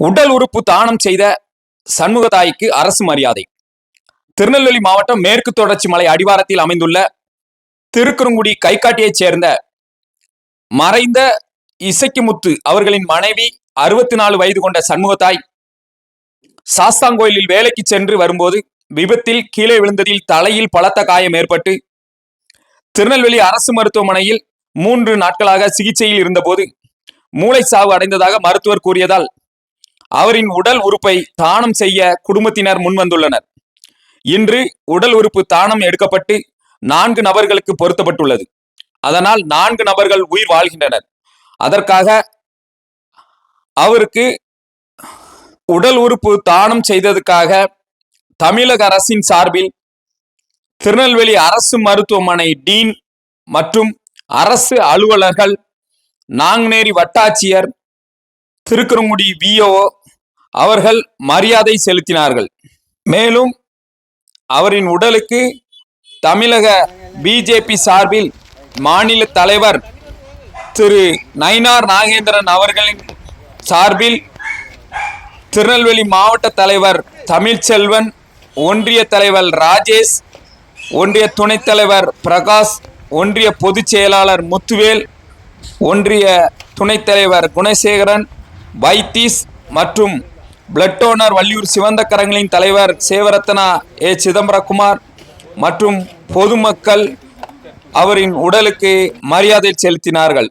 உடல் உறுப்பு தானம் செய்த சண்முகதாய்க்கு அரசு மரியாதை. திருநெல்வேலி மாவட்டம் மேற்கு தொடர்ச்சி மலை அடிவாரத்தில் அமைந்துள்ள திருக்குறுங்குடி கைகாட்டியைச் சேர்ந்த மறைந்த இசைக்குமுத்து அவர்களின் மனைவி அறுபத்தி நாலு வயது கொண்ட சண்முகத்தாய் சாஸ்தாங்கோயிலில் வேலைக்கு சென்று வரும்போது விபத்தில் கீழே விழுந்ததில் தலையில் பலத்த காயம் ஏற்பட்டு திருநெல்வேலி அரசு மருத்துவமனையில் மூன்று நாட்களாக சிகிச்சையில் இருந்தபோது மூளை சாவு அடைந்ததாக மருத்துவர் கூறியதால் அவரின் உடல் உறுப்பை தானம் செய்ய குடும்பத்தினர் முன்வந்துள்ளனர். இன்று உடல் உறுப்பு தானம் எடுக்கப்பட்டு நான்கு நபர்களுக்கு பொருத்தப்பட்டுள்ளது. அதனால் நான்கு நபர்கள் உயிர் வாழ்கின்றனர். அதற்காக அவருக்கு உடல் உறுப்பு தானம் செய்ததுக்காக தமிழக அரசின் சார்பில் திருநெல்வேலி அரசு மருத்துவமனை டீன் மற்றும் அரசு அலுவலர்கள் நாங்குநேரி வட்டாட்சியர் திருக்குறங்குடி விஓ அவர்கள் மரியாதை செலுத்தினார்கள். மேலும் அவரின் உடலுக்கு தமிழக பிஜேபி சார்பில் மாநில தலைவர் திரு நயினார் நாகேந்திரன் அவர்களின் சார்பில் திருநெல்வேலி மாவட்ட தலைவர் தமிழ்ச்செல்வன் ஒன்றிய தலைவர் ராஜேஷ் ஒன்றிய துணைத் தலைவர் பிரகாஷ் ஒன்றிய பொதுச் செயலாளர் முத்துவேல் ஒன்றிய துணைத் தலைவர் குணசேகரன் வைத்தீஸ் மற்றும் பிளட் டோனர் வள்ளியூர் சிவந்த கரங்களின் தலைவர் சேவரத்னா ஏ. சிதம்பரகுமார் மற்றும் பொதுமக்கள் அவரின் உடலுக்கு மரியாதை செலுத்தினார்கள்.